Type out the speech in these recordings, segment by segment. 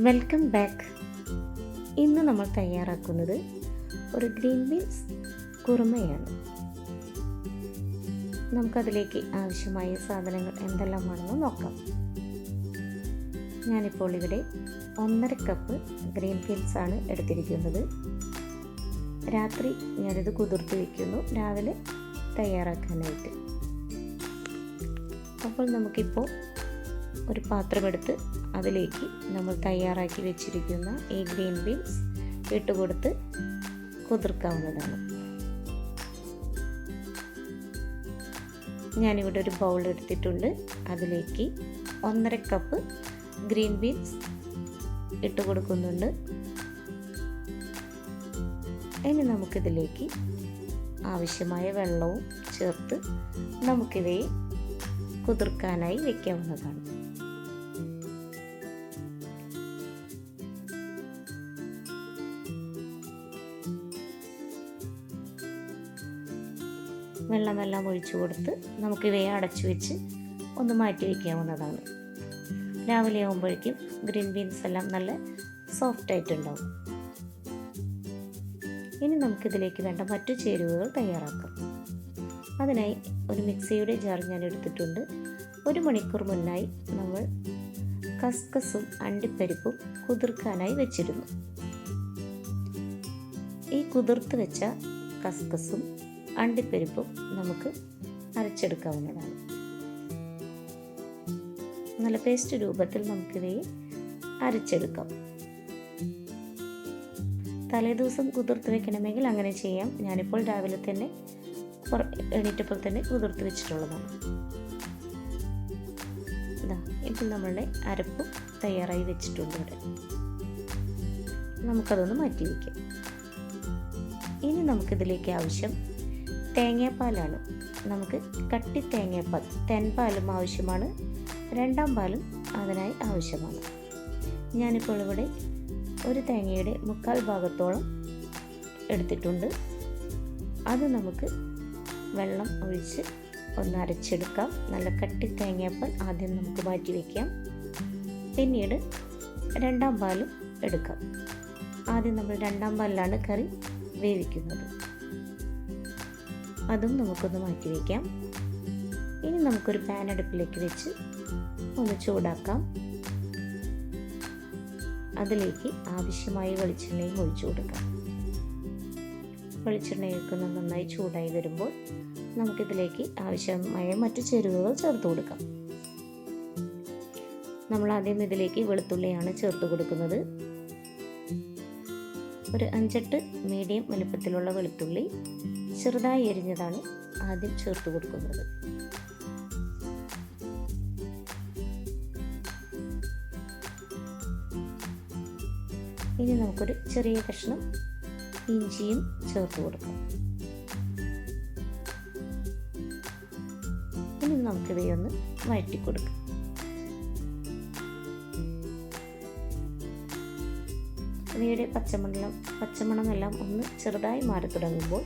Welcome back. ഇന്ന് നമ്മൾ തയ്യാറാക്കുന്നത് ഒരു ഗ്രീൻ ബീൻസ് കുറുമയാണ്. നമുക്കതിലേക്ക് ആവശ്യമായ സാധനങ്ങൾ എന്തെല്ലാമാണെന്ന് നോക്കാം. ഞാനിപ്പോൾ ഇവിടെ ഒന്നര കപ്പ് ഗ്രീൻ ബീൻസ് ആണ് എടുത്തിരിക്കുന്നത്. രാത്രി ഞാനിത് കുതിർത്ത് വയ്ക്കുന്നു രാവിലെ തയ്യാറാക്കാനായിട്ട്. അപ്പോൾ നമുക്കിപ്പോൾ ഒരു പാത്രമെടുത്ത് അതിലേക്ക് നമ്മൾ തയ്യാറാക്കി വെച്ചിരിക്കുന്ന ഈ ഗ്രീൻ ബീൻസ് ഇട്ടുകൊടുത്ത് കുതിർക്കാവുന്നതാണ്. ഞാനിവിടെ ഒരു ബൗൾ എടുത്തിട്ടുണ്ട്. അതിലേക്ക് ഒന്നര കപ്പ് ഗ്രീൻ ബീൻസ് ഇട്ട് കൊടുക്കുന്നുണ്ട് ഇനി നമുക്കിതിലേക്ക് ആവശ്യമായ വെള്ളവും ചേർത്ത് നമുക്കിവയെ കുതിർക്കാനായി വെക്കാവുന്നതാണ്. വെള്ളമെല്ലാം ഒഴിച്ചു കൊടുത്ത് നമുക്ക് ഇവയെ അടച്ചു വെച്ച് ഒന്ന് മാറ്റി വയ്ക്കാവുന്നതാണ് രാവിലെ ആകുമ്പോഴേക്കും ഗ്രീൻ ബീൻസ് എല്ലാം നല്ല സോഫ്റ്റ് ആയിട്ടുണ്ടാവും. ഇനി നമുക്കിതിലേക്ക് വേണ്ട മറ്റു ചേരുവകൾ തയ്യാറാക്കാം. അതിനായി ഒരു മിക്സിയുടെ ജാർ ഞാൻ എടുത്തിട്ടുണ്ട്. ഒരു മണിക്കൂർ മുന്നായി നമ്മൾ കസ്കസും അണ്ടിപ്പരിപ്പും കുതിർക്കാനായി വെച്ചിരുന്നു. ഈ കുതിർത്ത് വെച്ച കസ്കസും അണ്ടിപ്പരിപ്പും നമുക്ക് അരച്ചെടുക്കാവുന്നതാണ്. നല്ല പേസ്റ്റ് രൂപത്തിൽ നമുക്കിവയെ അരച്ചെടുക്കാം. തലേദിവസം കുതിർത്ത് വെക്കണമെങ്കിൽ അങ്ങനെ ചെയ്യാം. ഞാനിപ്പോൾ രാവിലെ തന്നെ എണീറ്റപ്പോൾ തന്നെ കുതിർത്ത് വെച്ചിട്ടുള്ളതാണ്. ഇതാ ഇപ്പോൾ നമ്മളുടെ അരപ്പ് തയ്യാറായി വെച്ചിട്ടുണ്ട് ഇവിടെ. നമുക്കതൊന്ന് മാറ്റി വയ്ക്കാം. ഇനി നമുക്കിതിലേക്ക് ആവശ്യം തേങ്ങാപ്പാലാണ്. നമുക്ക് കട്ടി തേങ്ങാപ്പാൽ തെൻപാലും ആവശ്യമാണ്. രണ്ടാം പാലും അതിനായി ആവശ്യമാണ്. ഞാനിപ്പോൾ ഇവിടെ ഒരു തേങ്ങയുടെ മുക്കാൽ ഭാഗത്തോളം എടുത്തിട്ടുണ്ട്. അത് നമുക്ക് വെള്ളം ഒഴിച്ച് ഒന്ന് അരച്ചെടുക്കാം. നല്ല കട്ടി തേങ്ങാപ്പാൽ ആദ്യം നമുക്ക് മാറ്റി വയ്ക്കാം പിന്നീട് രണ്ടാം പാലും എടുക്കാം. ആദ്യം നമ്മൾ രണ്ടാം പാലിലാണ് കറി വേവിക്കുന്നത്. അതും നമുക്കൊന്ന് മാറ്റി വയ്ക്കാം. ഇനി നമുക്കൊരു പാൻ അടുപ്പിലേക്ക് വെച്ച് ഒന്ന് ചൂടാക്കാം. അതിലേക്ക് ആവശ്യമായ വെളിച്ചെണ്ണയും ഒഴിച്ചു കൊടുക്കാം. വെളിച്ചെണ്ണയൊക്കെ നന്നായി ചൂടായി വരുമ്പോൾ നമുക്കിതിലേക്ക് ആവശ്യമായ മറ്റു ചേരുവകൾ ചേർത്ത് കൊടുക്കാം. നമ്മൾ ആദ്യം ഇതിലേക്ക് വെളുത്തുള്ളിയാണ് ചേർത്ത് കൊടുക്കുന്നത്. ഒരു അഞ്ചെട്ട് മീഡിയം വലുപ്പത്തിലുള്ള വെളുത്തുള്ളി ചെറുതായി എരിഞ്ഞതാണ് ആദ്യം ചേർത്ത് കൊടുക്കുന്നത്. ഇനി നമുക്കൊരു ചെറിയ കഷ്ണം ഇഞ്ചിയും ചേർത്ത് കൊടുക്കാം. ഇനി നമുക്കിവയൊന്ന് വഴറ്റി കൊടുക്കാം. ഇവയുടെ പച്ചമണം പച്ചമണമെല്ലാം ഒന്ന് ചെറുതായി മാറി തുടങ്ങുമ്പോൾ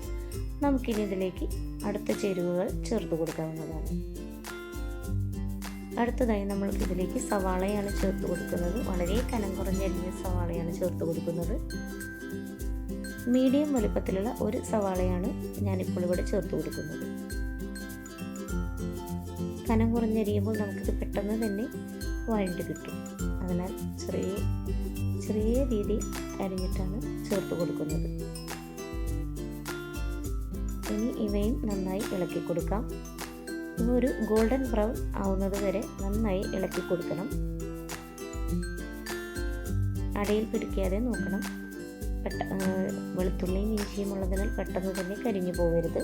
നമുക്കിനി ഇതിലേക്ക് അടുത്ത ചേരുവകൾ ചേർത്ത് കൊടുക്കാവുന്നതാണ്. അടുത്തതായി നമ്മൾ ഇതിലേക്ക് സവാളയാണ് ചേർത്ത് കൊടുക്കുന്നത്. വളരെ കനം കുറഞ്ഞ കുറഞ്ഞരിഞ്ഞ സവാളയാണ് ചേർത്ത് കൊടുക്കുന്നത്. മീഡിയം വലുപ്പത്തിലുള്ള ഒരു സവാളയാണ് ഞാനിപ്പോൾ ഇവിടെ ചേർത്ത് കൊടുക്കുന്നത്. കനം കുറഞ്ഞരിയുമ്പോൾ നമുക്കിത് പെട്ടെന്ന് തന്നെ വഴണ്ട് കിട്ടും. അതിനാൽ ചെറിയ ചെറിയ രീതിയിൽ അരിഞ്ഞിട്ടാണ് ചേർത്ത് കൊടുക്കുന്നത്. ഇവയും നന്നായി ഇളക്കി കൊടുക്കാം. ഇവ ഒരു ഗോൾഡൻ ബ്രൗൺ ആവുന്നത് വരെ നന്നായി ഇളക്കി കൊടുക്കണം. അടയിൽ പിടിക്കാതെ നോക്കണം. പെട്ട വെളുത്തുള്ളിയും ഇഞ്ചിയും ഉള്ളതിനാൽ പെട്ടെന്ന് തന്നെ കരിഞ്ഞു പോകരുത്.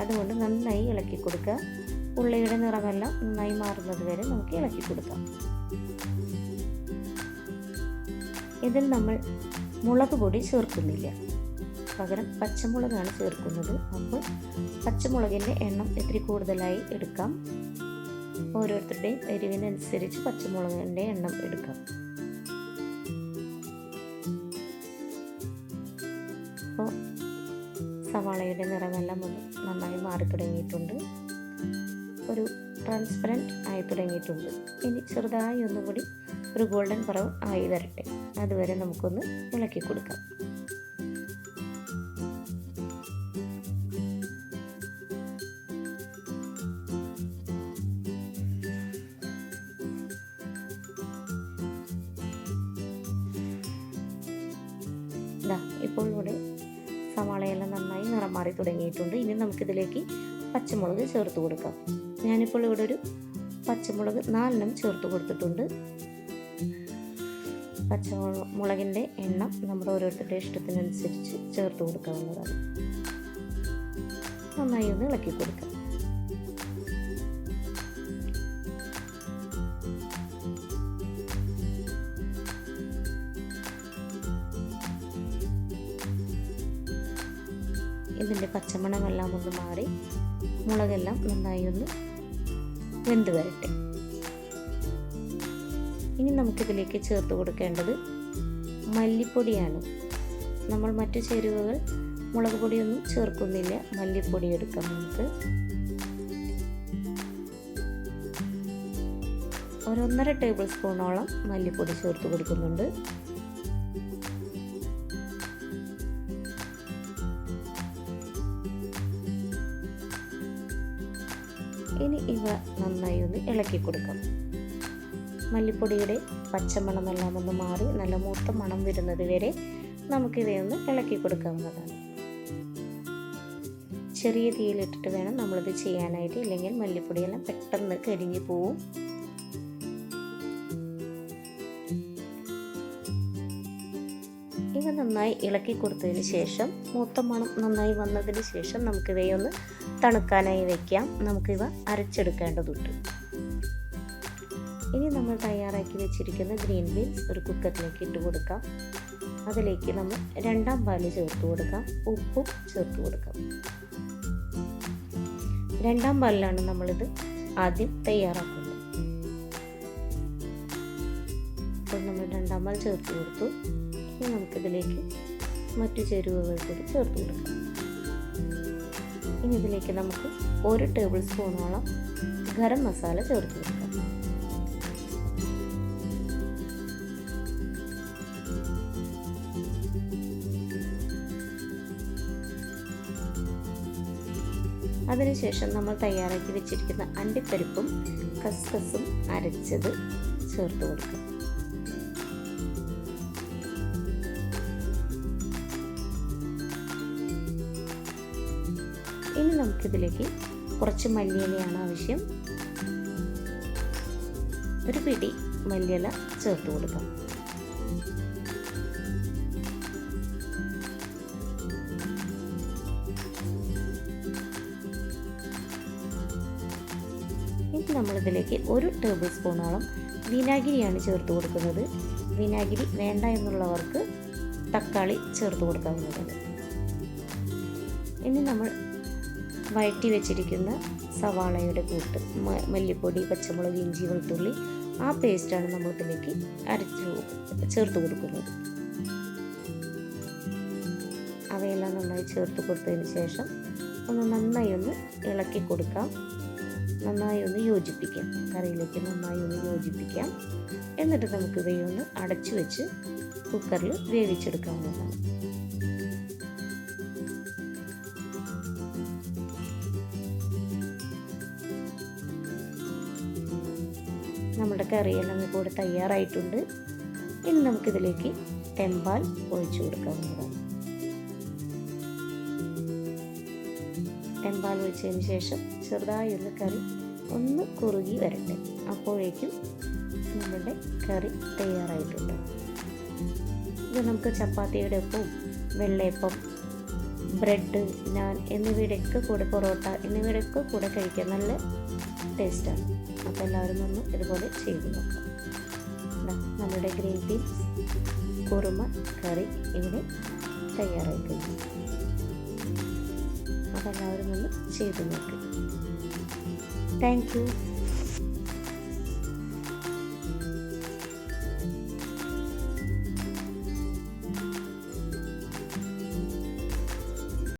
അതുകൊണ്ട് നന്നായി ഇളക്കി കൊടുക്കുക. ഉള്ളിയുടെ നിറമെല്ലാം നന്നായി മാറുന്നത് വരെ നമുക്ക് ഇളക്കി കൊടുക്കാം. ഇതിൽ നമ്മൾ മുളക് പൊടി ചേർക്കുന്നില്ല. പകരം പച്ചമുളകാണ് ചേർക്കുന്നത്. അപ്പോൾ പച്ചമുളകിന്റെ എണ്ണം ഇത്തിരി കൂടുതലായി എടുക്കാം? ഓരോരുത്തരുടെയും എരിവിനനുസരിച്ച് പച്ചമുളകിന്റെ എണ്ണം എടുക്കാം. അപ്പോൾ സവാളയുടെ നിറമെല്ലാം നന്നായി മാറി തുടങ്ങിയിട്ടുണ്ട്. ഒരു ട്രാൻസ്പെറന്റ് ആയി തുടങ്ങിയിട്ടുണ്ട്. ഇനി ചെറുതായി ഒന്നുകൂടി ഒരു ഗോൾഡൻ പറവ് ആയി വരട്ടെ. അതുവരെ നമുക്കൊന്ന് ഇളക്കി കൊടുക്കാം. ഇപ്പോൾ ഇവിടെ സവാളയെല്ലാം നന്നായി നിറം മാറി തുടങ്ങിയിട്ടുണ്ട്. ഇനി നമുക്കിതിലേക്ക് പച്ചമുളക് ചേർത്ത് കൊടുക്കാം. ഞാനിപ്പോൾ ഇവിടെ ഒരു പച്ചമുളക് നാലെണ്ണം ചേർത്ത് കൊടുത്തിട്ടുണ്ട്. പച്ചമുളകിന്റെ എണ്ണം നമ്മുടെ ഓരോരുത്തരുടെ ഇഷ്ടത്തിനനുസരിച്ച് ചേർത്ത് കൊടുക്കാവുന്നതാണ്. നന്നായി ഒന്ന് ഇളക്കി കൊടുക്കാം. ഇതിന്റെ പച്ചമണമെല്ലാം ഒന്ന് മാറി മുളകെല്ലാം നന്നായി ഒന്ന് വെന്ത് വരട്ടെ. ഇനി നമുക്കിതിലേക്ക് ചേർത്ത് കൊടുക്കേണ്ടത് മല്ലിപ്പൊടിയാണ്. നമ്മൾ മറ്റു ചേരുവകൾ മുളക് പൊടിയൊന്നും ചേർക്കുന്നില്ല. മല്ലിപ്പൊടി എടുക്കാം നമുക്ക്. ഒരൊന്നര ടേബിൾ സ്പൂണോളം മല്ലിപ്പൊടി ചേർത്ത് കൊടുക്കുന്നുണ്ട്. ഇളക്കി കൊടുക്കാം. മല്ലിപ്പൊടിയുടെ പച്ചമണമെല്ലാം ഒന്ന് മാറി നല്ല മൂത്ത മണം വരുന്നത് വരെ നമുക്കിവയൊന്ന് ഇളക്കി കൊടുക്കാവുന്നതാണ്. ചെറിയ തീയിലിട്ടിട്ട് വേണം നമ്മളിത് ചെയ്യാനായിട്ട്. ഇല്ലെങ്കിൽ മല്ലിപ്പൊടിയെല്ലാം പെട്ടെന്ന് കരിഞ്ഞു പോവും. ഇവ നന്നായി ഇളക്കി കൊടുത്തതിന് ശേഷം മൂത്ത മണം നന്നായി വന്നതിന് ശേഷം നമുക്കിവയൊന്ന് തണുക്കാനായി വയ്ക്കാം നമുക്കിവ അരച്ചെടുക്കേണ്ടതുണ്ട്. ഇനി നമ്മൾ തയ്യാറാക്കി വെച്ചിരിക്കുന്ന ഗ്രീൻ ബീൻസ് ഒരു കുക്കറിലേക്ക് ഇട്ട് കൊടുക്കാം. അതിലേക്ക് നമ്മൾ രണ്ടാം പാൽ ചേർത്ത് കൊടുക്കാം. ഉപ്പും ചേർത്ത് കൊടുക്കാം. രണ്ടാം പാലിലാണ് നമ്മളിത് ആദ്യം തയ്യാറാക്കുന്നത്. അപ്പോൾ നമ്മൾ രണ്ടാം പാൽ ചേർത്ത് കൊടുത്തു. ഇനി നമുക്കിതിലേക്ക് മറ്റു ചേരുവകൾ കൂടി ചേർത്ത് കൊടുക്കാം. ഇനി ഇതിലേക്ക് നമുക്ക് ഒരു ടേബിൾ സ്പൂണോളം ഗരം മസാല ചേർത്ത് കൊടുക്കാം. അതിനുശേഷം നമ്മൾ തയ്യാറാക്കി വെച്ചിരിക്കുന്ന അണ്ടിപ്പരിപ്പും കസ്കസും അരച്ചത് ചേർത്ത് കൊടുക്കുക ഇനി നമുക്കിതിലേക്ക് കുറച്ച് മല്ലിയിലയാണ് ആവശ്യം. ഒരു പിടി മല്ലിയില ചേർത്ത് കൊടുക്കാം. നമ്മളിതിലേക്ക് ഒരു ടേബിൾ സ്പൂണോളം വിനാഗിരിയാണ് ചേർത്ത് കൊടുക്കുന്നത്. വിനാഗിരി വേണ്ട എന്നുള്ളവർക്ക് തക്കാളി ചേർത്ത് കൊടുക്കാവുന്നതാണ്. ഇനി നമ്മൾ വഴറ്റി വെച്ചിരിക്കുന്ന സവാളയുടെ കൂട്ട് മല്ലിപ്പൊടി പച്ചമുളക് ഇഞ്ചി വെളുത്തുള്ളി ആ പേസ്റ്റാണ് നമ്മൾ ഇതിലേക്ക് അരച്ച് ചേർത്ത് കൊടുക്കുന്നത്. അവയെല്ലാം നന്നായി ചേർത്ത് കൊടുത്തതിന് ശേഷം ഒന്ന് നന്നായി ഒന്ന് ഇളക്കി കൊടുക്കാം. നന്നായി ഒന്ന് യോജിപ്പിക്കാം. കറിയിലേക്ക് നന്നായി ഒന്ന് യോജിപ്പിക്കാം. എന്നിട്ട് നമുക്ക് ഇവയൊന്ന് അടച്ചു വെച്ച് കുക്കറിൽ വേവിച്ചെടുക്കാവുന്നതാണ് നമ്മുടെ കറിയെല്ലാം കൂടെ തയ്യാറായിട്ടുണ്ട്. ഇനി നമുക്കിതിലേക്ക് തെമ്പാൽ ഒഴിച്ചു കൊടുക്കാവുന്നതാണ് തെമ്പാൽ ഒഴിച്ചതിന് ശേഷം ചെറുതായി ഒന്ന് കറി ഒന്ന് കുറുകി വരട്ടെ. അപ്പോഴേക്കും നമ്മുടെ കറി തയ്യാറായിട്ടുണ്ട്. ഇത് നമുക്ക് ചപ്പാത്തിയുടെ ഒപ്പം വെള്ളയപ്പം ബ്രെഡ് നാൻ എന്നിവയുടെയൊക്കെ കൂടെ പൊറോട്ട എന്നിവയുടെയൊക്കെ കൂടെ കഴിക്കാൻ നല്ല ടേസ്റ്റാണ്. അപ്പോൾ എല്ലാവരും ഒന്ന് ഇതുപോലെ ചെയ്ത് നോക്കാം. നമ്മുടെ ഗ്രീൻ പീസ് കുറുമ കറി ഇവിടെ തയ്യാറായി കഴിഞ്ഞു അതെല്ലാവരും ഒന്ന് ചെയ്ത് നോക്കി. Thank you